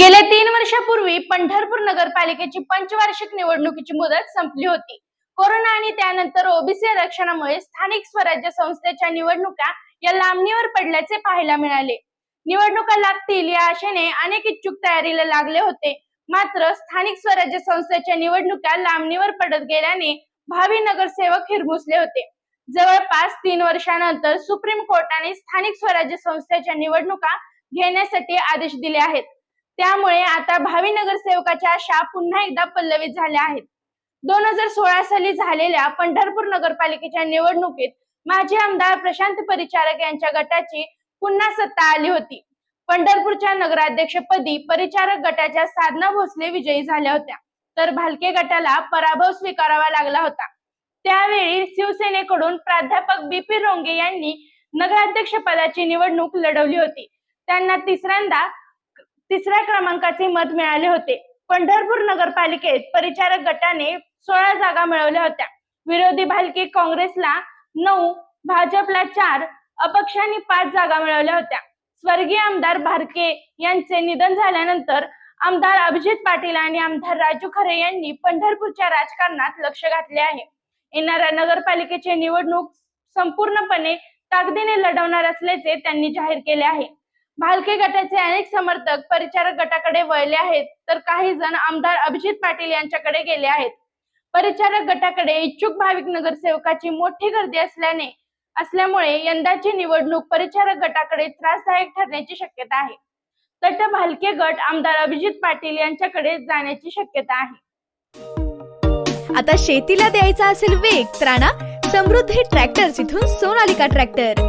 गेल्या तीन वर्षापूर्वी पंढरपूर नगरपालिकेची पंचवार्षिक निवडणुकीची मुदत संपली होती. कोरोना आणि त्यानंतर ओबीसी आरक्षणामुळे स्थानिक स्वराज्य संस्थेच्या निवडणुका या लांबणीवर पडल्याचे पाहायला मिळाले. निवडणुका लागतील या आशेने अनेक इच्छुक तयारीला लागले होते. मात्र स्थानिक स्वराज्य संस्थेच्या निवडणुका लांबणीवर पडत गेल्याने भावी नगरसेवक हिरमुसले होते. जवळपास तीन वर्षानंतर सुप्रीम कोर्टाने स्थानिक स्वराज्य संस्थेच्या निवडणुका घेण्यासाठी आदेश दिले आहेत. त्यामुळे आता भावी नगरसेवकाच्या आशा पुन्हा एकदा पल्लवित झाल्या आहेत. दोन हजार सोळा साली झालेल्या पंढरपूर नगरपालिकेच्या निवडणुकीत माजी आमदार प्रशांत परिचारक यांच्या गटाची पुन्हा सत्ता आली होती. पंढरपूरच्या नगराध्यक्षपदी परिचारक गटाच्या साधना भोसले विजयी झाल्या होत्या. तर भालके गटाला पराभव स्वीकारावा लागला होता. त्यावेळी शिवसेनेकडून प्राध्यापक बीपी रोंगे यांनी नगराध्यक्ष पदाची निवडणूक लढवली होती. त्यांना तिसऱ्यांदा तिसऱ्या क्रमांकाचे मत मिळाले होते. पंढरपूर नगरपालिकेत परिचारक गटाने सोळा जागा मिळवल्या होत्या. विरोधी भालके काँग्रेसला नऊ भाजपला चार अपक्षांनी पाच जागा मिळवल्या होत्या. स्वर्गीय आमदार भारके यांचे निधन झाल्यानंतर आमदार अभिजित पाटील आणि आमदार राजू खरे यांनी पंढरपूरच्या राजकारणात लक्ष घातले आहे. येणाऱ्या नगरपालिकेची निवडणूक संपूर्णपणे ताकदीने लढवणार असल्याचे त्यांनी जाहीर केले आहे. भालके गटाचे अनेक समर्थक परिचारक गटाकडे वळले आहेत तर काही जण आमदार अभिजित पाटील यांच्याकडे गेले आहेत. परिचारक गटाकडे इच्छुक भाविक नगरसेवकाची मोठी गर्दी असल्याने असल्यामुळे यंदाची निवडणूक परिचारक गटाकडे त्रासदायक ठरण्याची शक्यता आहे. तट भालके गट आमदार अभिजित पाटील यांच्याकडे जाण्याची शक्यता आहे. आता शेतीला द्यायचा असेल वेग तर समृद्धी ट्रॅक्टर्स इथून सोनालिका ट्रॅक्टर.